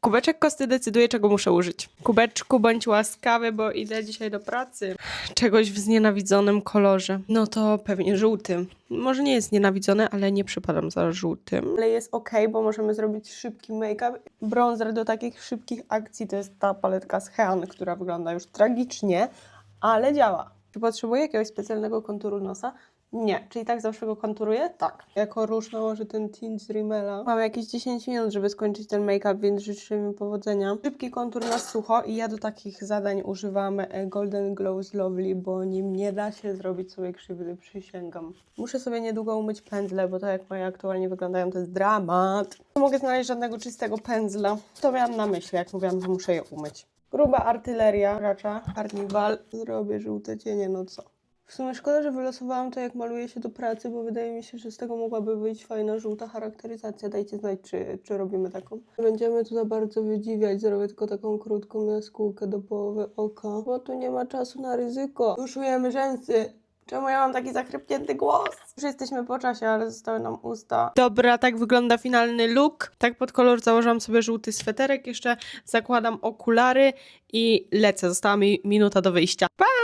Kubeczek kosty decyduje, czego muszę użyć. Kubeczku, bądź łaskawy, bo idę dzisiaj do pracy. Czegoś w znienawidzonym kolorze. No to pewnie żółtym. Może nie jest nienawidzony, ale nie przypadam za żółtym. Ale jest ok, bo możemy zrobić szybki make-up. Bronzer do takich szybkich akcji to jest ta paletka z Hean, która wygląda już tragicznie, ale działa. Czy potrzebuję jakiegoś specjalnego konturu nosa? Nie. Czyli tak zawsze go konturuję? Tak. Jako róż nałożę ten tint z Rimmela. Mam jakieś 10 minut, żeby skończyć ten make-up, więc życzę mi powodzenia. Szybki kontur na sucho i ja do takich zadań używam e, Golden Glow z Lovely, bo nim nie da się zrobić sobie krzywdy, przysięgam. Muszę sobie niedługo umyć pędzle, bo tak jak moje aktualnie wyglądają, to jest dramat. Nie mogę znaleźć żadnego czystego pędzla. To miałam na myśli, jak mówiłam, że muszę je umyć. Gruba artyleria, racza, karniwal. Zrobię żółte cienie, no co? W sumie szkoda, że wylosowałam to, jak maluję się do pracy, bo wydaje mi się, że z tego mogłaby wyjść fajna żółta charakteryzacja. Dajcie znać, czy, czy robimy taką. Będziemy tu za bardzo wydziwiać. Zrobię tylko taką krótką jaskółkę do połowy oka, bo tu nie ma czasu na ryzyko. Tuszujemy rzęsy. Czemu ja mam taki zachrypnięty głos? Już jesteśmy po czasie, ale zostały nam usta. Dobra, tak wygląda finalny look. Tak pod kolor założyłam sobie żółty sweterek, jeszcze zakładam okulary i lecę. Została mi minuta do wyjścia. Pa!